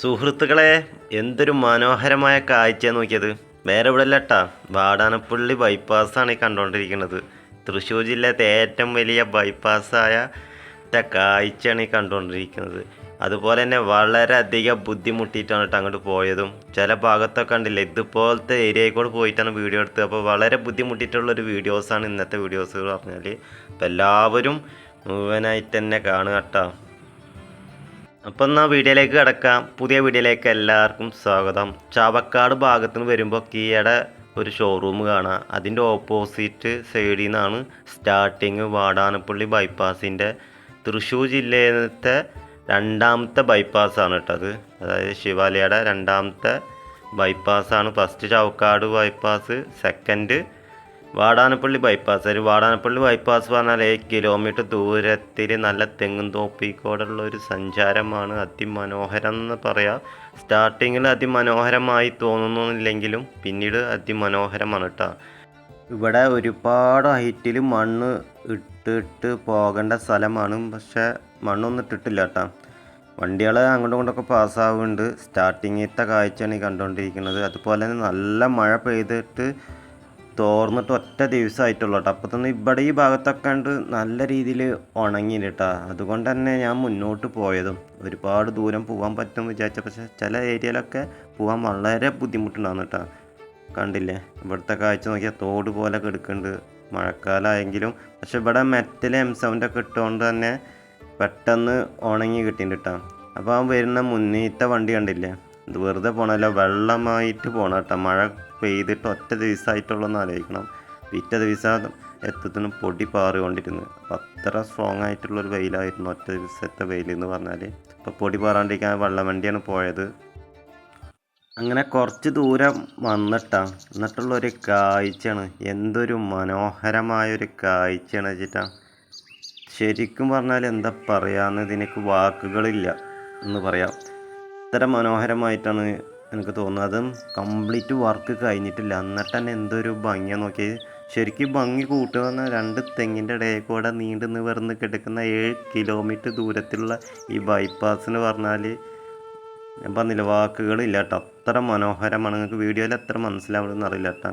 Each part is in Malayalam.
സുഹൃത്തുക്കളെ എന്തൊരു മനോഹരമായ കാഴ്ച നോക്കിയത്. വേറെ ഇവിടെ അല്ലട്ടാ വാടാനപ്പള്ളി ബൈപ്പാസാണ് ഈ കണ്ടുകൊണ്ടിരിക്കുന്നത് തൃശ്ശൂർ ജില്ലത്തെ ഏറ്റവും വലിയ ബൈപ്പാസായ കാഴ്ചയാണ് ഈ കണ്ടുകൊണ്ടിരിക്കുന്നത് അതുപോലെ തന്നെ വളരെയധികം ബുദ്ധിമുട്ടിയിട്ടാണ് കേട്ടോ അങ്ങോട്ട് പോയതും. ചില ഭാഗത്തൊക്കെ കണ്ടില്ല ഇതുപോലത്തെ ഏരിയയിൽ കൂടെ പോയിട്ടാണ് വീഡിയോ എടുത്തത്. അപ്പോൾ വളരെ ബുദ്ധിമുട്ടിയിട്ടുള്ളൊരു വീഡിയോസാണ് ഇന്നത്തെ വീഡിയോസ് പറഞ്ഞാൽ അപ്പോൾ എല്ലാവരും മുഴുവനായിട്ട് തന്നെ കാണുക കേട്ടോ അപ്പം എന്നാൽ വീഡിയോയിലേക്ക് കിടക്കാം. പുതിയ വീഡിയോയിലേക്ക് എല്ലാവർക്കും സ്വാഗതം. ചാവക്കാട് ഭാഗത്ത് നിന്ന് വരുമ്പോൾ കീയുടെ ഒരു ഷോറൂം കാണാം. അതിന്റെ ഓപ്പോസിറ്റ് സൈഡിൽ നിന്നാണ് സ്റ്റാർട്ടിങ് വാടാനപ്പള്ളി ബൈപ്പാസിന്റെ തൃശ്ശൂർ ജില്ലയിലത്തെ രണ്ടാമത്തെ ബൈപ്പാസാണ് കേട്ടത് അത്. അതായത് ശിവാലയുടെ രണ്ടാമത്തെ ബൈപ്പാസാണ് first Chavakkad bypass second Vadanappally bypass ഒരു വാടാനപ്പള്ളി ബൈപ്പാസ് പറഞ്ഞാൽ ഏഴ് കിലോമീറ്റർ ദൂരത്തിൽ നല്ല തെങ്ങും തോപ്പിക്കോടുള്ള ഒരു സഞ്ചാരമാണ് അതിമനോഹരം എന്ന് പറയാം സ്റ്റാർട്ടിങ്ങിൽ അതിമനോഹരമായി തോന്നുന്നില്ലെങ്കിലും പിന്നീട് അതിമനോഹരമാണ് കേട്ടോ ഇവിടെ ഒരുപാട് ഹൈറ്റിൽ മണ്ണ് ഇട്ടിട്ട് പോകേണ്ട സ്ഥലമാണ്. പക്ഷെ മണ്ണൊന്നും ഇട്ടിട്ടില്ല കേട്ടോ വണ്ടികൾ അങ്ങോട്ടും ഇങ്ങോട്ടൊക്കെ പാസ്സാവുന്നുണ്ട് സ്റ്റാർട്ടിങ്ങിലത്തെ കാഴ്ചയാണ് ഈ കണ്ടുകൊണ്ടിരിക്കുന്നത് അതുപോലെ തന്നെ നല്ല മഴ പെയ്തിട്ട് തോർന്നിട്ട് ഒറ്റ ദിവസമായിട്ടുള്ളൂ കേട്ടോ അപ്പോൾ തന്നെ ഇവിടെ ഈ ഭാഗത്തൊക്കെ കണ്ട് നല്ല രീതിയിൽ ഉണങ്ങി അതുകൊണ്ട് തന്നെ ഞാൻ മുന്നോട്ട് പോയതും ഒരുപാട് ദൂരം പോകാൻ പറ്റും വിചാരിച്ച. പക്ഷേ ചില ഏരിയയിലൊക്കെ പോകാൻ വളരെ ബുദ്ധിമുട്ടുണ്ടാകുന്നു കേട്ടോ. കണ്ടില്ലേ? ഇവിടുത്തെ കാഴ്ച നോക്കിയാൽ തോട് പോലെ കെടുക്കുന്നുണ്ട്. മഴക്കാലമായെങ്കിലും. പക്ഷെ ഇവിടെ മെറ്റൽ എം സൗണ്ട് ഒക്കെ ഇട്ടുകൊണ്ട് തന്നെ പെട്ടെന്ന് ഉണങ്ങി കിട്ടിയിട്ടുണ്ട് കേട്ടോ. അപ്പോൾ ആ വരുന്ന മുന്നേത്തെ വണ്ടി കണ്ടില്ലേ? ഇത് വെറുതെ പോണല്ല വെള്ളമായിട്ട് പോണം കേട്ടോ മഴ പെയ്തിട്ട് ഒറ്റ ദിവസമായിട്ടുള്ളൊന്ന് ആലോചിക്കണം. പിറ്റേ ദിവസം എത്തത്തിന് പൊടി പാറിക്കൊണ്ടിരുന്നു അപ്പം അത്ര സ്ട്രോങ് ആയിട്ടുള്ളൊരു വെയിലായിരുന്നു ഒറ്റ ദിവസത്തെ വെയിൽ എന്ന് പറഞ്ഞാൽ അപ്പോൾ പൊടി പാറാണ്ടിരിക്കാൻ വെള്ളം വണ്ടിയാണ് പോയത്. അങ്ങനെ കുറച്ച് ദൂരം വന്നിട്ടാ. എന്നിട്ടുള്ളൊരു കാഴ്ചയാണ്. എന്തൊരു മനോഹരമായൊരു കാഴ്ചയാണ് വെച്ചിട്ടാ ശരിക്കും പറഞ്ഞാൽ എന്താ പറയാമെന്ന് ഇതിനൊക്കെ വാക്കുകളില്ല എന്ന് പറയാം. ഇത്ര മനോഹരമായിട്ടാണ് എനിക്ക് തോന്നുന്നത്. അതും കംപ്ലീറ്റ് വർക്ക് കഴിഞ്ഞിട്ടില്ല. എന്നിട്ട് തന്നെ എന്തൊരു ഭംഗിയാണ് നോക്കിയത് ശരിക്കും ഭംഗി കൂട്ടുക രണ്ട് തെങ്ങിന്റെ ഇടയിൽ കൂടെ നീണ്ടു നിവർന്ന് കിടക്കുന്ന ഏഴ് കിലോമീറ്റർ ദൂരത്തിലുള്ള ഈ ബൈപ്പാസിന് പറഞ്ഞാൽ ഞാൻ പറഞ്ഞില്ല വാക്കുകളില്ല കേട്ടോ. അത്ര മനോഹരമാണ്. നിങ്ങൾക്ക് വീഡിയോയിൽ എത്ര മനസ്സിലാവണമെന്ന് അറിയില്ല കേട്ടോ.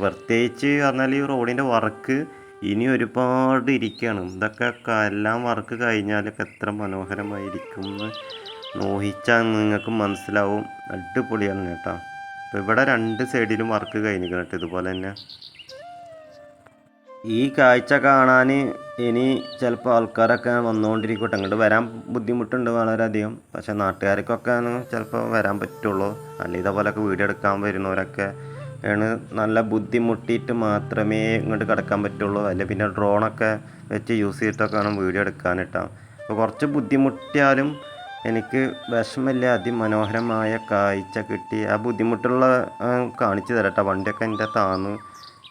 പ്രത്യേകിച്ച് പറഞ്ഞാൽ ഈ റോഡിന്റെ വർക്ക് ഇനി ഒരുപാട് ഇരിക്കുകയാണ്. ഇതൊക്കെ എല്ലാം വർക്ക് കഴിഞ്ഞാലൊക്കെ എത്ര മനോഹരമായിരിക്കും എന്ന് നോഹിച്ചാൽ നിങ്ങൾക്ക് മനസ്സിലാവും. അടിപൊളിയാണ് കേട്ടോ. അപ്പോൾ ഇവിടെ രണ്ട് സൈഡിലും വർക്ക് കഴിഞ്ഞിരിക്കണം കേട്ടോ ഇതുപോലെ തന്നെ. ഈ കാഴ്ച കാണാൻ ഇനി ചിലപ്പോൾ ആൾക്കാരൊക്കെ വന്നുകൊണ്ടിരിക്കട്ടെ. അങ്ങോട്ട് വരാൻ ബുദ്ധിമുട്ടുണ്ട് വളരെയധികം. പക്ഷെ നാട്ടുകാർക്കൊക്കെ ചിലപ്പോൾ വരാൻ പറ്റുള്ളൂ. അല്ലെങ്കിൽ ഇതേപോലെയൊക്കെ വീഡിയോ എടുക്കാൻ വരുന്നവരൊക്കെ ആണ് നല്ല ബുദ്ധിമുട്ടിയിട്ട് മാത്രമേ ഇങ്ങോട്ട് കിടക്കാൻ പറ്റുള്ളൂ. അല്ലെങ്കിൽ പിന്നെ ഡ്രോണൊക്കെ വെച്ച് യൂസ് ചെയ്തിട്ടൊക്കെ വേണം വീഡിയോ എടുക്കാനിട്ടാണ് അപ്പോൾ കുറച്ച് ബുദ്ധിമുട്ടിയാലും എനിക്ക് വിഷമില്ല അതിമനോഹരമായ കാഴ്ച കിട്ടി. ആ ബുദ്ധിമുട്ടുള്ള കാണിച്ചു തരാം കേട്ടോ വണ്ടിയൊക്കെ എന്റെ താന്ന്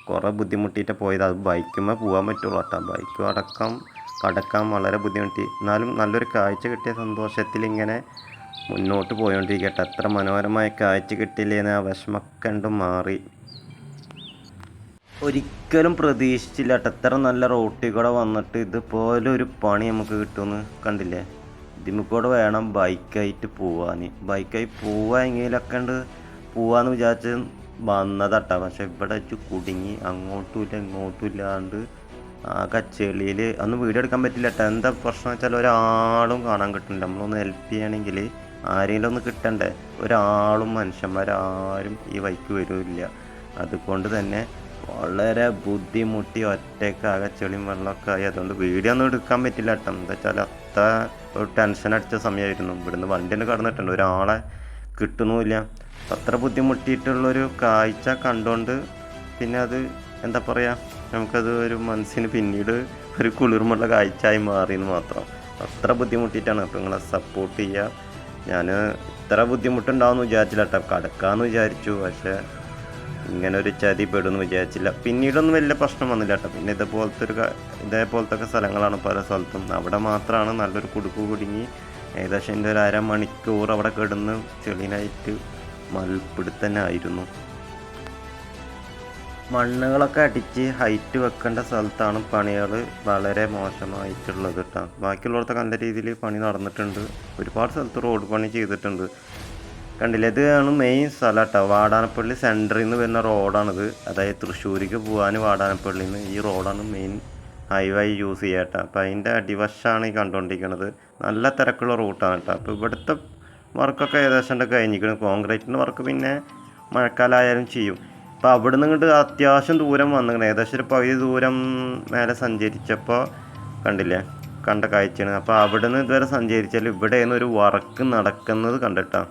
കുറേ ബുദ്ധിമുട്ടിയിട്ട് പോയത്. അത് ബൈക്കുമ്പോൾ പോകാൻ പറ്റുള്ളൂ കേട്ടോ. ബൈക്ക് അടക്കം കടക്കാൻ വളരെ ബുദ്ധിമുട്ടി. എന്നാലും നല്ലൊരു കാഴ്ച കിട്ടിയ സന്തോഷത്തിൽ ഇങ്ങനെ മുന്നോട്ട് പോയോണ്ടിരിക്കട്ടെ. എത്ര മനോഹരമായ കാഴ്ച കിട്ടിയില്ലേന്ന് ആ വിഷമൊക്കെ ഉണ്ട് മാറി. ഒരിക്കലും പ്രതീക്ഷിച്ചില്ല എത്ര നല്ല റോട്ടിൽ കൂടെ വന്നിട്ട് ഇതുപോലെ ഒരു പണി നമുക്ക് കിട്ടുമെന്ന് കണ്ടില്ലേ? ഇതിമ്മക്കൂടെ വേണം ബൈക്കായിട്ട് പോവാൻ ബൈക്കായി പോവാമെങ്കിലൊക്കെ ഉണ്ട് പോവാന്ന് വിചാരിച്ച് വന്നതട്ടാ. പക്ഷെ ഇവിടെ വെച്ച് കുടുങ്ങി അങ്ങോട്ടും ഇല്ല ഇങ്ങോട്ടും ഇല്ലാണ്ട് ആകെ ചെളിയിൽ ഒന്നും വീഡിയോ എടുക്കാൻ പറ്റില്ല കേട്ടോ എന്താ പ്രശ്നം വെച്ചാൽ ഒരാളും കാണാൻ കിട്ടുന്നില്ല നമ്മളൊന്ന് ഹെൽപ്പ് ചെയ്യണമെങ്കിൽ ആരെങ്കിലും ഒന്ന് കിട്ടണ്ടേ? ഒരാളും മനുഷ്യന്മാരാരും ഈ വഴിക്ക് വരില്ല. അതുകൊണ്ട് തന്നെ വളരെ ബുദ്ധിമുട്ടി ഒറ്റയ്ക്കാകെ ചെളിയും വെള്ളമൊക്കെ ആയി. അതുകൊണ്ട് വീഡിയോ ഒന്നും എടുക്കാൻ പറ്റില്ല കേട്ടോ. എന്താ വെച്ചാൽ അത്ര ഒരു ടെൻഷൻ അടിച്ച സമയമായിരുന്നു ഇവിടുന്ന് വണ്ടിയിൽ കടന്നിട്ടുണ്ട്. ഒരാളെ കിട്ടുന്നുമില്ല. അത്ര ബുദ്ധിമുട്ടിയിട്ടുള്ളൊരു കാഴ്ച കണ്ടുകൊണ്ട് പിന്നെ അത് എന്താ പറയുക നമുക്കത് ഒരു മനസ്സിന് പിന്നീട് ഒരു കുളിർമുള്ള കാഴ്ചയായി മാറിയെന്ന് മാത്രം. അത്ര ബുദ്ധിമുട്ടിയിട്ടാണ് അപ്പോൾ നിങ്ങളെ സപ്പോർട്ട് ചെയ്യുക ഞാൻ ഇത്ര ബുദ്ധിമുട്ടുണ്ടാവുമെന്ന് വിചാരിച്ചില്ല കേട്ടോ. കടക്കാമെന്ന് വിചാരിച്ചു. പക്ഷേ ഇങ്ങനെ ഒരു ചതി പെടുമെന്ന് വിചാരിച്ചില്ല. പിന്നീടൊന്നും വലിയ പ്രശ്നം വന്നില്ല കേട്ടോ. പിന്നെ ഇതേപോലത്തെ ഒരു ഇതേപോലത്തെ ഒക്കെ സ്ഥലങ്ങളാണ് പല സ്ഥലത്തും. അവിടെ മാത്രമാണ് നല്ലൊരു കുടുക്കു കുടുങ്ങി ഏകദേശം എന്റെ ഒരു അരമണിക്കൂർ അവിടെ കിടന്ന് ചെളിനായിട്ട് മൽപ്പിടുത്തന്നെ ആയിരുന്നു മണ്ണുകളൊക്കെ അടിച്ച് ഹൈറ്റ് വെക്കേണ്ട സ്ഥലത്താണ് പണികൾ വളരെ മോശമായിട്ടുള്ളത് കേട്ടോ. ബാക്കിയുള്ളവർക്ക് നല്ല രീതിയിൽ പണി നടന്നിട്ടുണ്ട്. ഒരുപാട് സ്ഥലത്ത് റോഡ് പണി ചെയ്തിട്ടുണ്ട്. കണ്ടില്ലേ? ഇതാണ് മെയിൻ സ്ഥലം കേട്ടോ. വാടാനപ്പള്ളി സെന്ററിൽ നിന്ന് വരുന്ന റോഡാണിത് അതായത് തൃശ്ശൂരിക്ക് പോകാൻ വാടാനപ്പള്ളിയിൽ നിന്ന് ഈ റോഡാണ് മെയിൻ ഹൈവേ യൂസ് ചെയ്യുക കേട്ടോ. അപ്പോൾ അതിന്റെ അടിവശമാണ് ഈ കണ്ടുകൊണ്ടിരിക്കുന്നത് നല്ല തിരക്കുള്ള റൂട്ടാണ് കേട്ടോ. അപ്പോൾ ഇവിടുത്തെ വർക്കൊക്കെ ഏകദേശം കഴിഞ്ഞിരിക്കണം. കോൺക്രീറ്റിന്റെ വർക്ക് പിന്നെ മഴക്കാലമായാലും ചെയ്യും. അപ്പോൾ അവിടെ നിന്ന് ഇങ്ങോട്ട് അത്യാവശ്യം ദൂരം വന്നിരിക്കണം ഏകദേശം ഒരു പകുതി ദൂരം മേലെ സഞ്ചരിച്ചപ്പോൾ കണ്ടില്ലേ? കണ്ട കാഴ്ചയാണ്. അപ്പോൾ അവിടെ നിന്ന് ഇതുവരെ സഞ്ചരിച്ചാൽ ഇവിടെയാണ് ഒരു വർക്ക് നടക്കുന്നത് കണ്ടിട്ടാണ്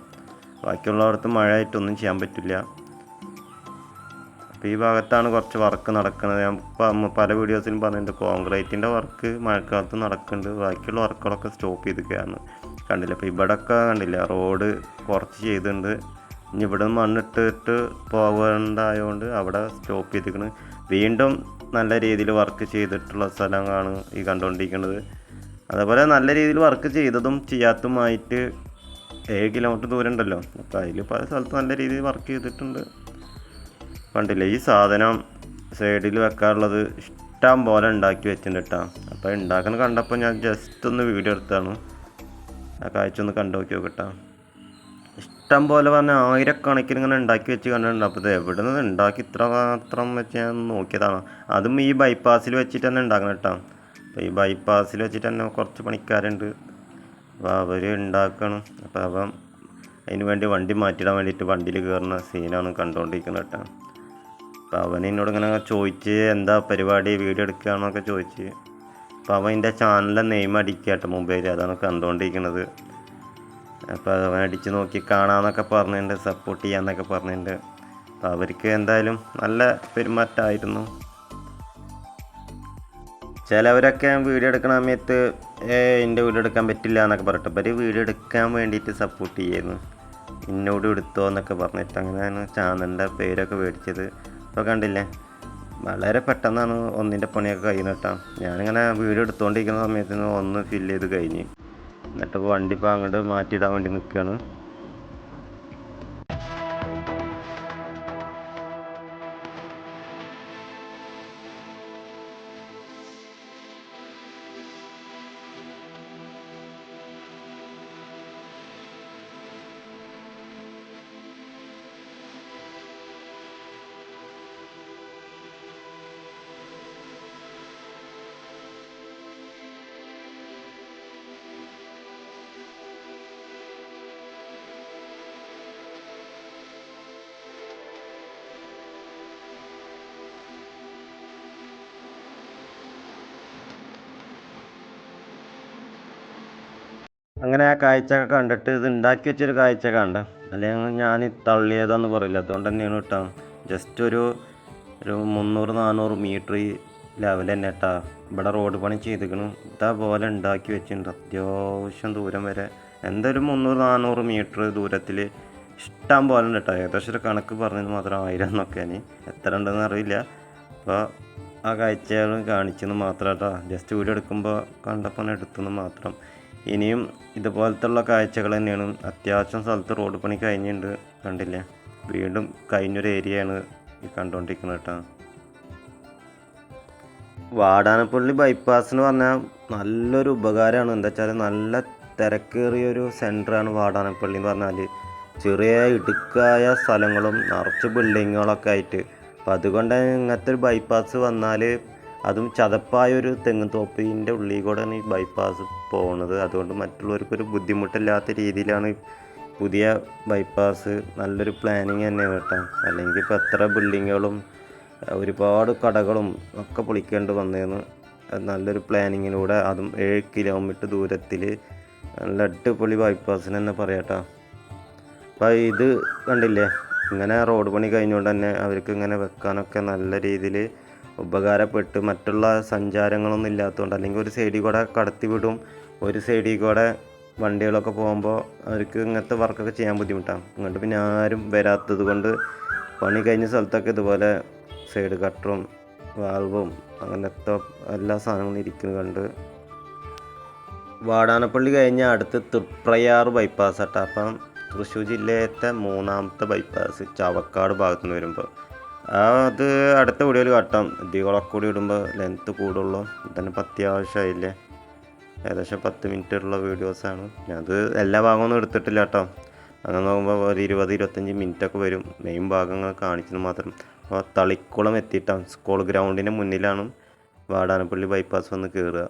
ബാക്കിയുള്ളവർക്ക് മഴയായിട്ടൊന്നും ചെയ്യാൻ പറ്റില്ല. അപ്പോൾ ഈ ഭാഗത്താണ് കുറച്ച് വർക്ക് നടക്കുന്നത്. ഞാൻ പല വീഡിയോസിലും പറഞ്ഞിട്ടുണ്ട്. കോൺക്രീറ്റിന്റെ വർക്ക് മഴക്കാലത്ത് നടക്കുന്നുണ്ട്. ബാക്കിയുള്ള വർക്കുകളൊക്കെ സ്റ്റോപ്പ് ചെയ്തിരിക്കുകയാണ് കണ്ടില്ല? അപ്പോൾ ഇവിടെയൊക്കെ കണ്ടില്ല? റോഡ് കുറച്ച് ചെയ്തിട്ടുണ്ട്. ഇനി ഇവിടെ മണ്ണിട്ടിട്ട് പോകേണ്ടതായതുകൊണ്ട് അവിടെ സ്റ്റോപ്പ് ചെയ്തിരിക്കുന്നത് വീണ്ടും നല്ല രീതിയിൽ വർക്ക് ചെയ്തിട്ടുള്ള സ്ഥലങ്ങളാണ് ഈ കണ്ടുകൊണ്ടിരിക്കുന്നത്. അതേപോലെ നല്ല രീതിയിൽ വർക്ക് ചെയ്തതും ചെയ്യാത്തതുമായിട്ട് ഏഴ് കിലോമീറ്റർ ദൂരം ഉണ്ടല്ലോ അപ്പോൾ അതിൽ പല സ്ഥലത്ത് നല്ല രീതിയിൽ വർക്ക് ചെയ്തിട്ടുണ്ട്. കണ്ടില്ലേ ഈ സാധനം സൈഡിൽ വെക്കാറുള്ളത് ഇഷ്ടം പോലെ ഉണ്ടാക്കി വെച്ചിട്ടുണ്ട് അപ്പോൾ ഉണ്ടാക്കുന്ന കണ്ടപ്പോൾ ഞാൻ ജസ്റ്റ് ഒന്ന് വീഡിയോ എടുത്താണ് ആ കാഴ്ച ഒന്ന് കണ്ടു നോക്കി നോക്കട്ടോ ഇഷ്ടം പോലെ പറഞ്ഞാൽ ആയിരക്കണക്കിന് ഇങ്ങനെ ഉണ്ടാക്കി വെച്ച് കണ്ടിട്ടുണ്ട്. അപ്പോൾ ഇത് എവിടെ നിന്ന് ഉണ്ടാക്കി ഇത്ര മാത്രം വെച്ച് ഞാൻ നോക്കിയതാണ്. അതും ഈ ബൈപ്പാസിൽ വെച്ചിട്ട് തന്നെ ഉണ്ടാക്കണം കേട്ടോ അപ്പോൾ ഈ ബൈപ്പാസിൽ വെച്ചിട്ട് തന്നെ കുറച്ച് പണിക്കാരുണ്ട്. അപ്പോൾ അവർ ഉണ്ടാക്കണം അപ്പോൾ അവൻ അതിന് വേണ്ടി വണ്ടി മാറ്റിടാൻ വേണ്ടിയിട്ട് വണ്ടിയിൽ കയറുന്ന സീനാണ് കണ്ടുകൊണ്ടിരിക്കുന്നത് കേട്ടോ. അപ്പോൾ അവൻ എന്നോട് ഇങ്ങനെ ചോദിച്ച് എന്താ പരിപാടി വീഡിയോ എടുക്കുകയാണെന്നൊക്കെ ചോദിച്ച് അപ്പോൾ അവൻ എന്റെ ചാനലിലെ നെയിം അടിക്കുക കേട്ടോ മൊബൈൽ അതാണ് കണ്ടുകൊണ്ടിരിക്കുന്നത് അപ്പോൾ അവൻ അടിച്ച് നോക്കി കാണാമെന്നൊക്കെ പറഞ്ഞിട്ടുണ്ട് സപ്പോർട്ട് ചെയ്യാമെന്നൊക്കെ പറഞ്ഞിട്ടുണ്ട് അപ്പോൾ അവർക്ക് എന്തായാലും നല്ല പെരുമാറ്റമായിരുന്നു. ചിലവരൊക്കെ വീഡിയോ എടുക്കുന്ന സമയത്ത് എന്റെ വീഡിയോ എടുക്കാൻ പറ്റില്ല എന്നൊക്കെ പറഞ്ഞിട്ട് ഇവർ വീഡിയോ എടുക്കാൻ വേണ്ടിയിട്ട് സപ്പോർട്ട് ചെയ്യുന്നു. എന്നോട് എടുത്തോ എന്നൊക്കെ പറഞ്ഞിട്ട് അങ്ങനെയാണ് ചാനലിന്റെ പേരൊക്കെ മേടിച്ചത്. അപ്പോൾ കണ്ടില്ലേ? വളരെ പെട്ടെന്നാണ് ഒന്നിന്റെ പണിയൊക്കെ കഴിയുന്നത് കേട്ടോ. ഞാനിങ്ങനെ വീഡിയോ എടുത്തുകൊണ്ടിരിക്കുന്ന സമയത്ത് ഒന്ന് ഫില്ല് ചെയ്ത് കഴിഞ്ഞ്. എന്നിട്ട് വണ്ടി ഇപ്പോൾ അങ്ങോട്ട് മാറ്റിയിടാൻ വേണ്ടി നിൽക്കുകയാണ് അങ്ങനെ ആ കാഴ്ച കണ്ടിട്ട് ഇത് ഉണ്ടാക്കി വെച്ചൊരു കാഴ്ച കണ്ട. അല്ലെങ്കിൽ ഞാൻ തള്ളിയതാന്ന് പറയില്ല. അതുകൊണ്ട് തന്നെയാണ് കേട്ടോ. ജസ്റ്റ് ഒരു ഒരു മുന്നൂറ് നാനൂറ് മീറ്റർ ലെവൽ തന്നെ ഇട്ടാ ഇവിടെ റോഡ് പണി ചെയ്തിക്കണം ഇതേപോലെ ഉണ്ടാക്കി വെച്ചിട്ടുണ്ട്. അത്യാവശ്യം ദൂരം വരെ. എന്തായാലും മുന്നൂറ് നാനൂറ് മീറ്റർ ദൂരത്തിൽ ഇഷ്ടം പോലെ ഉണ്ട് കേട്ടോ. ഏകദേശം ഒരു കണക്ക് പറഞ്ഞത് മാത്രം ആയിരം എന്നൊക്കെ എത്ര ഉണ്ടെന്ന് അറിയില്ല. അപ്പോൾ ആ കാഴ്ചകൾ കാണിച്ചെന്ന് മാത്രം കേട്ടോ. ജസ്റ്റ് വീഡിയോ എടുക്കുമ്പോൾ കണ്ടപ്പോൾ എടുത്തെന്ന് മാത്രം. ഇനിയും ഇതുപോലത്തുള്ള കാഴ്ചകൾ തന്നെയാണ് അത്യാവശ്യം സ്ഥലത്ത് റോഡ് പണി കഴിഞ്ഞിട്ടുണ്ട്. കണ്ടില്ലേ? വീണ്ടും കഴിഞ്ഞൊരു ഏരിയയാണ് ഈ കണ്ടുകൊണ്ടിരിക്കുന്നത് കേട്ടോ. വാടാനപ്പള്ളി ബൈപ്പാസ് എന്ന് പറഞ്ഞാൽ നല്ലൊരു ഉപകാരമാണ് എന്താ വെച്ചാൽ നല്ല തിരക്കേറിയൊരു സെന്ററാണ് വാടാനപ്പള്ളി എന്ന് പറഞ്ഞാൽ ചെറിയ ഇടുക്കായ സ്ഥലങ്ങളും നിറച്ച് ബിൽഡിങ്ങുകളൊക്കെ ആയിട്ട്. അപ്പം അതുകൊണ്ട് ഇങ്ങനത്തെ ഒരു ബൈപ്പാസ് വന്നാൽ അതും ചതപ്പായ ഒരു തെങ്ങ് തോപ്പിന്റെ ഉള്ളിൽ കൂടെയാണ് ഈ ബൈപ്പാസ് പോകുന്നത് അതുകൊണ്ട് മറ്റുള്ളവർക്കൊരു ബുദ്ധിമുട്ടില്ലാത്ത രീതിയിലാണ് പുതിയ ബൈപ്പാസ് നല്ലൊരു പ്ലാനിങ് തന്നെയാണ് കേട്ടോ. അല്ലെങ്കിൽ ഇപ്പോൾ എത്ര ബിൽഡിങ്ങുകളും ഒരുപാട് കടകളും ഒക്കെ പൊളിക്കേണ്ടി വന്നേന്ന് നല്ലൊരു പ്ലാനിങ്ങിലൂടെ അതും ഏഴ് കിലോമീറ്റർ ദൂരത്തിൽ നല്ല അടിപൊളി ബൈപ്പാസിന് തന്നെ പറയാട്ടോ അപ്പോൾ ഇത് കണ്ടില്ലേ? ഇങ്ങനെ റോഡ് പണി കഴിഞ്ഞുകൊണ്ട് തന്നെ അവർക്ക് ഇങ്ങനെ വെക്കാനൊക്കെ നല്ല രീതിയിൽ ഉപകാരപ്പെട്ട് മറ്റുള്ള സഞ്ചാരങ്ങളൊന്നും ഇല്ലാത്തതുകൊണ്ട് അല്ലെങ്കിൽ ഒരു സൈഡിൽ കൂടെ കടത്തി വിടും ഒരു സൈഡിൽ കൂടെ വണ്ടികളൊക്കെ പോകുമ്പോൾ അവർക്ക് ഇങ്ങനത്തെ വർക്കൊക്കെ ചെയ്യാൻ ബുദ്ധിമുട്ടാണ്. ഇങ്ങോട്ട് പിന്നെ ആരും വരാത്തത് കൊണ്ട് പണി കഴിഞ്ഞ സ്ഥലത്തൊക്കെ ഇതുപോലെ സൈഡ് കട്ടറും വാൾവും അങ്ങനത്തെ എല്ലാ സാധനങ്ങളും ഇരിക്കുന്നത് കണ്ട് വാടാനപ്പള്ളി കഴിഞ്ഞ അടുത്ത് തൃപ്രയാർ ബൈപ്പാസ് ആട്ടോ. അപ്പം തൃശ്ശൂർ ജില്ലയിലത്തെ മൂന്നാമത്തെ ബൈപ്പാസ് ചവക്കാട് ഭാഗത്തുനിന്ന് വരുമ്പോൾ. അത് അടുത്ത വീഡിയോയിൽ കാട്ടാം. ഇതികളൊക്കെ കൂടി ഇടുമ്പോൾ ലെങ്ത്ത് കൂടുള്ളൂ. തന്നെ ഇപ്പം അത്യാവശ്യമായില്ലേ ഏകദേശം പത്ത് മിനിറ്റുള്ള വീഡിയോസാണ് ഞാനത് എല്ലാ ഭാഗമൊന്നും എടുത്തിട്ടില്ല കേട്ടോ. അങ്ങനെ നോക്കുമ്പോൾ ഒരു ഇരുപത് ഇരുപത്തഞ്ച് മിനിറ്റൊക്കെ വരും. മെയിൻ ഭാഗങ്ങൾ കാണിച്ചത് മാത്രം. അപ്പോൾ തളിക്കുളം എത്തിയിട്ടാണ് സ്കൂൾ ഗ്രൗണ്ടിന്റെ മുന്നിലാണ് വാടാനപ്പള്ളി ബൈപ്പാസ് വന്ന് കയറുക